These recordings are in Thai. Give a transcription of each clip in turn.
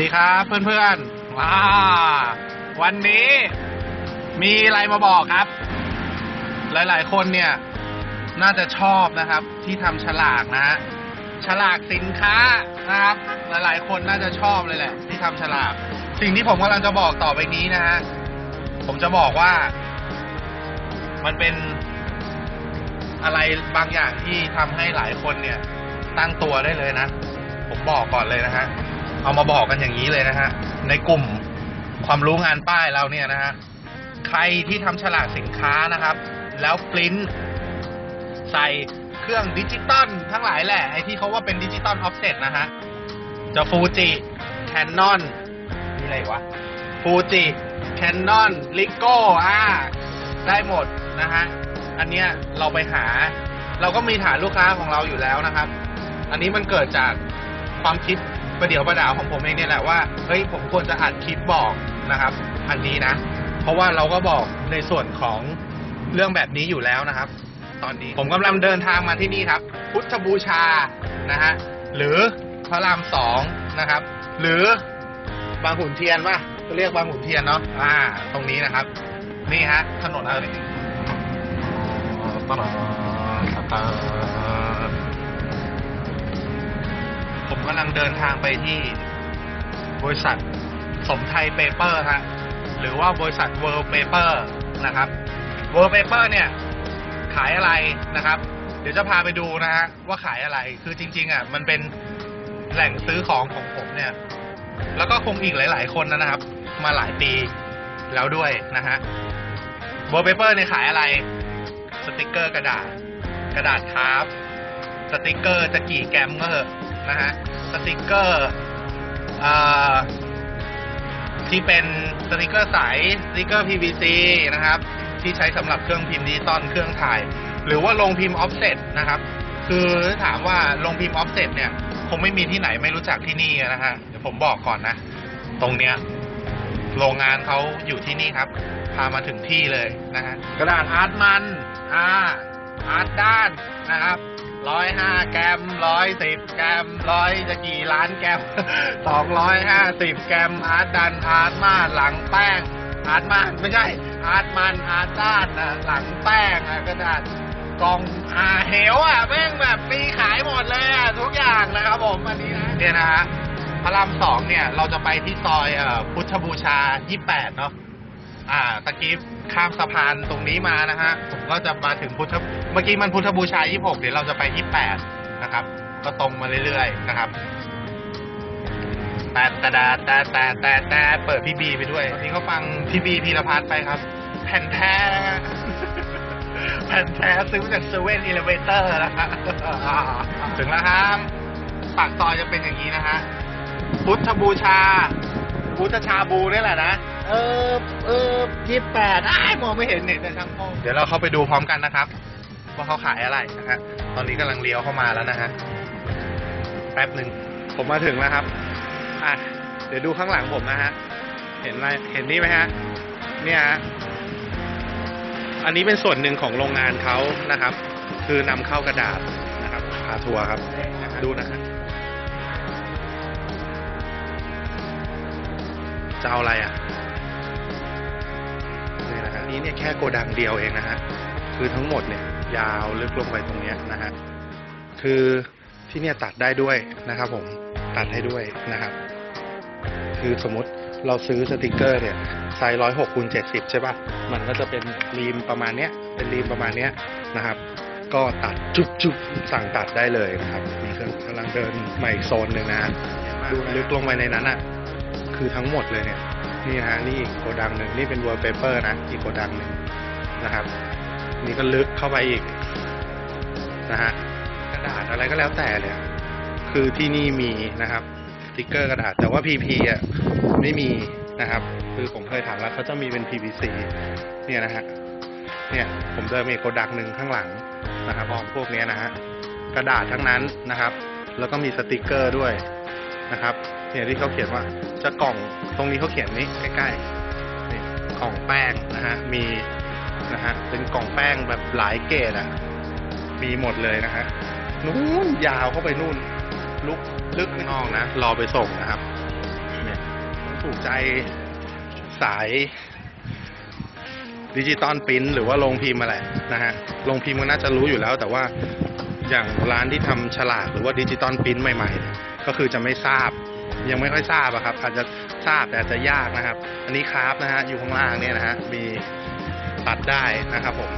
ดีครับเพื่อนๆว้าวันนี้มีอะไรมาบอกครับ หลายๆ คนเนี่ย น่าจะชอบนะครับ ที่ทำฉลากนะฮะฉลากสินค้านะครับ หลายๆ คนน่าจะชอบเลยแหละ ที่ทำฉลาก สิ่งที่ผมกำลังจะบอกต่อไปนี้นะฮะผมจะบอกว่า มันเป็นอะไรบางอย่างที่ทำให้หลายคนเนี่ย ตั้งตัวได้เลยนะ ผมบอกก่อนเลยนะฮะ เอามาบอกกันอย่างนี้เลยนะฮะ ในกลุ่มความรู้งานป้ายเราเนี่ยนะฮะ ใครที่ทำฉลากสินค้านะครับ แล้วปริ้นใส่เครื่องดิจิตอลทั้งหลายแหละ ไอที่เขาว่าเป็นดิจิตอลออฟเซ็ตนะฮะ จะฟูจิแคนนอนมีอะไรวะฟูจิแคนนอนลิโก้อ่าได้หมดนะฮะ อันเนี้ยเราไปหา เราก็มีฐานลูกค้าของเราอยู่แล้วนะครับ อันนี้มันเกิดจากความคิด ประเดี๋ยวประดาวของผมเองเนี่ยแหละว่าเฮ้ยผมควรจะอัดคลิปบอกนะครับ อันนี้นะ เพราะว่าเราก็บอกในส่วนของเรื่องแบบนี้อยู่แล้วนะครับ ตอนนี้ผมกำลังเดินทางมาที่นี่ครับ พุทธบูชานะฮะหรือพระรามสองนะครับ หรือบางขุนเทียนป่ะก็เรียกบางขุนเทียนเนาะอ่า ตรงนี้นะครับ นี่ฮะถนนอะไร ผมกำลังเดินทางไปที่บริษัทสมไทยเปเปอร์ฮะหรือว่าบริษัทเวิร์ p เปเปอร์นะครับเวิร์ p เปเปอร์เนี่ย ขายอะไรนะครับ เดี๋ยวจะพาไปดูนะฮะว่าขายอะไรคือจริง ๆอะมันเป็นแหล่งซื้อของของผมเนี่ย แล้วก็คงอีกหลาย ๆ คนนะครับ มาหลายปีแล้วด้วยนะฮะเวิร์ p เปเปอร์เนี่ยขายอะไร สติกเกอร์กระดาษ กระดาษคราฟสติกเกอร์จะกี่แกรมก็เถอะ นะฮะสติกเกอร์อที่เป็นสติกเกอร์ใสสติกเกอร์ PVC นะครับ ที่ใช้สำหรับเครื่องพิมพ์ดิจิตอลเครื่องถ่าย หรือว่าลงพิมพ์ออฟเซตนะครับ คือถามว่าลงพิมพ์ออฟเซตเนี่ยคงไม่มีที่ไหนไม่รู้จักที่นี่นะฮะเดี๋ยวผมบอกก่อนนะ ตรงเนี้ยโรงงานเขาอยู่ที่นี่ครับ พามาถึงที่เลยนะฮะกระดาษอาร์ตมัน อ่าอาร์ตด้านนะครับ ร้อยห้าแกรมร้อยสิบแกรมร้อยจะกี่ล้านแกรมสองร้อยห้าสิบแกรมอาร์ตดันอาร์ตมาหลังแป้ง อาร์ตมันไม่ใช่อาร์ตมันอาร์ตด้านนะหลังแป้งอะกระดาษกองอ่าเหวอะแม่งแบบมีขายหมดเลยอะทุกอย่างนะครับผมอันนี้นะเนี่ยนะฮะพระรามสองเนี่ยเราจะไปที่ซอยเอ่อพุทธบูชา 28 เนาะ อ่าตะกี้ข้ามสะพานตรงนี้มานะฮะผมก็จะมาถึงพุทธเมื่อกี้มันพุทธบูชา 26 เดี๋ยวเราจะไป 28 นะครับ ก็ตรงมาเรื่อยๆนะครับแต่แต่แต่แต่แต่แต่เปิดพี่บีไปด้วยวันนี้ก็ฟังพี่บีพีรพัฒน์ไปครับ แผ่นแท้นะฮะแผ่นแท้ซื้อมาจากเซเว่นอีเลเวเตอร์นะฮะถึงแล้วครับปากซอยจะเป็นอย่างนี้นะฮะพุทธบูชาพุทธชาบูนี่แหละนะ เออเออยี่แปดอ้ายมองไม่เห็นเนี่ยแต่ช่างโป้งเดี๋ยวเราเข้าไปดูพร้อมกันนะครับว่าเขาขายอะไรนะฮะตอนนี้กำลังเลี้ยวเข้ามาแล้วนะฮะแป๊บหนึ่งผมมาถึงแล้วครับ อะเดี๋ยวดูข้างหลังผมนะฮะเห็นอะไรเห็นนี่ไหมฮะเนี่ยฮะอันนี้เป็นส่วนหนึ่งของโรงงานเขานะครับ คือนำเข้ากระดาษนะครับพาทัวร์ครับดูนะฮะจะเอาอะไรอะ นี่เนี่ยแค่โกดังเดียวเองนะฮะคือทั้งหมดเนี่ยยาวลึกลงไปตรงนี้นะฮะคือที่เนี่ยตัดได้ด้วยนะครับ ผมตัดให้ด้วยนะครับ คือสมมติเราซื้อสติกเกอร์เนี่ยไซส์ร้อยหกคูณเจ็ดสิบใช่ป่ะมันก็จะเป็นรีมประมาณเนี้ยเป็นรีมประมาณเนี้ยนะครับ ก็ตัดจุบจุบสั่งตัดได้เลยนะครับนี่คือกำลังเดินมาอีกโซนหนึ่งนะฮะดูลึกลงไปในนั้นอะ คือทั้งหมดเลยเนี่ย นี่ฮะนี่อีกโกดังหนึ่งนี่เป็นวอลเปเปอร์นะอีกโกดังหนึ่งนะครับ นี่ก็ลึกเข้าไปอีกนะฮะกระดาษอะไรก็แล้วแต่เลยคือที่นี่มีนะครับสติกเกอร์กระดาษแต่ว่า PP อะไม่มีนะครับคือผมเคยถามแล้วเขาจะมีเป็น PVC เนี่ยนะฮะเนี่ยผมเดินมีโกดังหนึ่งข้างหลังนะครับของพวกเนี้ยนะฮะกระดาษทั้งนั้นนะครับ แล้วก็มีสติกเกอร์ด้วย นะครับเนี่ยที่เขาเขียนว่าจะกล่องตรงนี้เขาเขียนนี้ใกล้ๆนี่กล่องแป้งนะฮะมีนะฮะเป็นกล่องแป้งแบบหลายเกรดอะ มีหมดเลยนะฮะนู้นยาวเข้าไปนู่น ลุกลึกข้างนอกนะรอไปส่งนะครับเนี่ยถูกใจสายดิจิตอลปิ้นท์หรือว่าโรงพิมพ์มาแหละนะฮะโรงพิมพ์ก็น่าจะรู้อยู่แล้ว แต่ว่าอย่างร้านที่ทำฉลากหรือว่าดิจิตอลปิ้นท์ใหม่ ๆ ก็คือจะไม่ทราบ ยังไม่ค่อยทราบอะครับ อาจจะทราบแต่อาจจะยากนะครับ อันนี้คราฟนะฮะอยู่ข้างล่างเนี่ยนะฮะมีตัดได้นะครับ ผม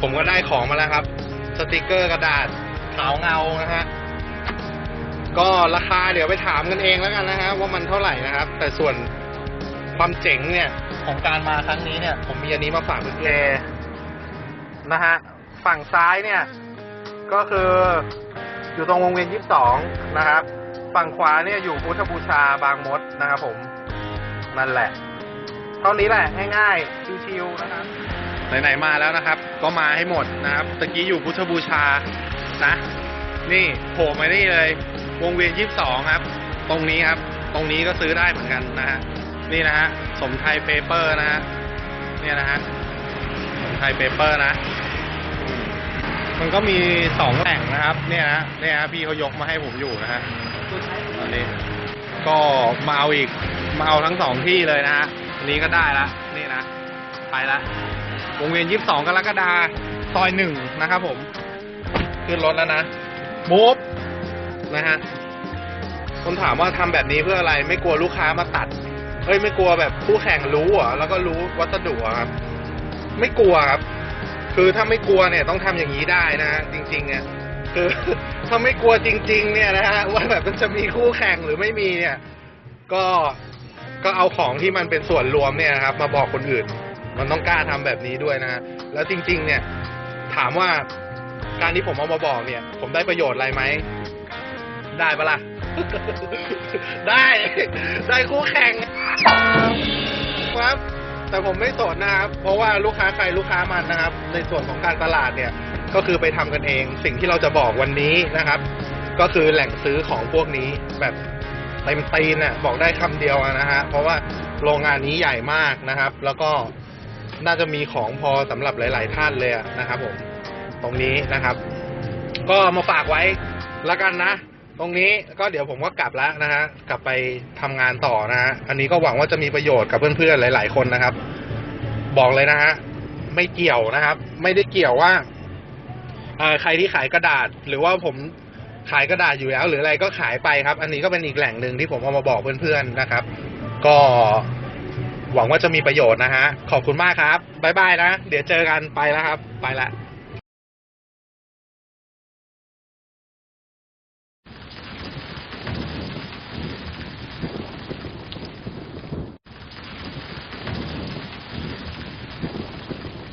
ผมก็ได้ของมาแล้วครับ สติกเกอร์กระดาษขาวเงานะฮะก็ราคาเดี๋ยวไปถามกันเองแล้วกันนะฮะว่ามันเท่าไหร่นะครับ แต่ส่วนความเจ๋งเนี่ยของการมาครั้งนี้เนี่ย ผมมีอันนี้มาฝากคุณเอนะฮะฝั่งซ้ายเนี่ย ก็คือ อยู่ตรงวงเวียนยี่สิบสองนะครับ ฝั่งขวาเนี่ยอยู่พุทธบูชาบางมดนะครับผม นั่นแหละ เท่านี้แหละ ง่ายๆ ชิวๆนะครับ ไหนๆ มาแล้วนะครับ ก็มาให้หมดนะครับ ตะกี้อยู่พุทธบูชานะ นี่โผล่มานี่เลย วงเวียนยี่สิบสองครับ ตรงนี้ครับ ตรงนี้ก็ซื้อได้เหมือนกันนะฮะ นี่นะฮะ สมไทยเปเปอร์นะฮะ เนี่ยนะฮะ สมไทยเปเปอร์นะ มันก็มีสองแหล่งนะครับ เนี่ยนะเนี่ยฮะพี่เขายกมาให้ผมอยู่นะฮะตอนนี้ ก็มาเอาอีกมาเอาทั้งสองที่เลยนะฮะอันนี้ก็ได้ละนี่นะไปละวงเวียนยี่สิบสองกรกฎาซอยหนึ่งนะครับผม ขึ้นรถแล้วนะมูฟนะฮะคนถามว่าทำแบบนี้เพื่ออะไร ไม่กลัวลูกค้ามาตัดเฮ้ยไม่กลัวแบบคู่แข่งรู้เหรอแล้วก็รู้วัสดุครับ ไม่กลัวครับ คือถ้าไม่กลัวเนี่ยต้องทำอย่างนี้ได้นะฮะจริงๆเนี่ยคือถ้าไม่กลัวจริง ๆ เนี่ยนะฮะว่าแบบมันจะมีคู่แข่งหรือไม่มีเนี่ย ก็ก็เอาของที่มันเป็นส่วนรวมเนี่ยครับ มาบอกคนอื่น มันต้องกล้าทำแบบนี้ด้วยนะแล้วจริง ๆ เนี่ย ถามว่าการที่ผมเอามาบอกเนี่ย ผมได้ประโยชน์อะไรไหมได้ปะล่ะ ได้ ได้คู่แข่ง แต่ผมไม่สนนะครับ เพราะว่าลูกค้าใครลูกค้ามันนะครับ ในส่วนของการตลาดเนี่ย ก็คือไปทำกันเอง สิ่งที่เราจะบอกวันนี้นะครับ ก็คือแหล่งซื้อของพวกนี้แบบเต็มตีนน่ะบอกได้คำเดียวนะฮะ เพราะว่าโรงงานนี้ใหญ่มากนะครับ แล้วก็น่าจะมีของพอสำหรับหลาย ๆ ท่านเลยนะครับผม ตรงนี้นะครับ ก็มาฝากไว้แล้วกันนะ ตรงนี้ก็เดี๋ยวผมก็กลับแล้วนะฮะกลับไปทำงานต่อนะฮะอันนี้ก็หวังว่าจะมีประโยชน์กับเพื่อนๆหลาย ๆ คนนะครับ บอกเลยนะฮะไม่เกี่ยวนะครับ ไม่ได้เกี่ยวว่าเอ่อใครที่ขายกระดาษ หรือว่าผมขายกระดาษอยู่แล้ว หรืออะไรก็ขายไปครับ อันนี้ก็เป็นอีกแหล่งหนึ่งที่ผมเอามาบอกเพื่อนๆนะครับ ก็หวังว่าจะมีประโยชน์นะฮะขอบคุณมากครับบ๊ายบายนะเดี๋ยวเจอกันไปแล้วครับ ไปละ